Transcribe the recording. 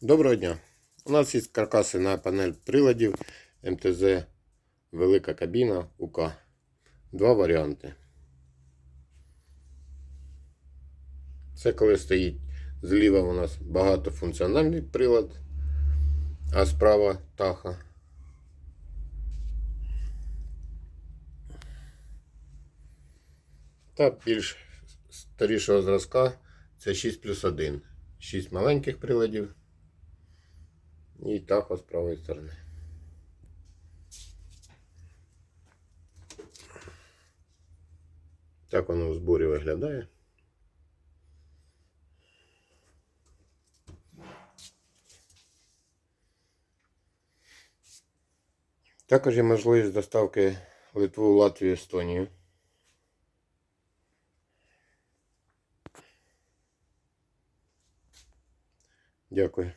Доброго дня. У нас є каркаси на панель приладів МТЗ Велика кабіна УК. Два варіанти. Це коли стоїть зліва у нас багатофункціональний прилад, а справа таха. Та більш старішого зразка це 6 плюс 1. 6 маленьких приладів і таха з правої сторони. Так воно в зборі виглядає. Також є можливість доставки в Литву, Латвію, Естонію. Дякую.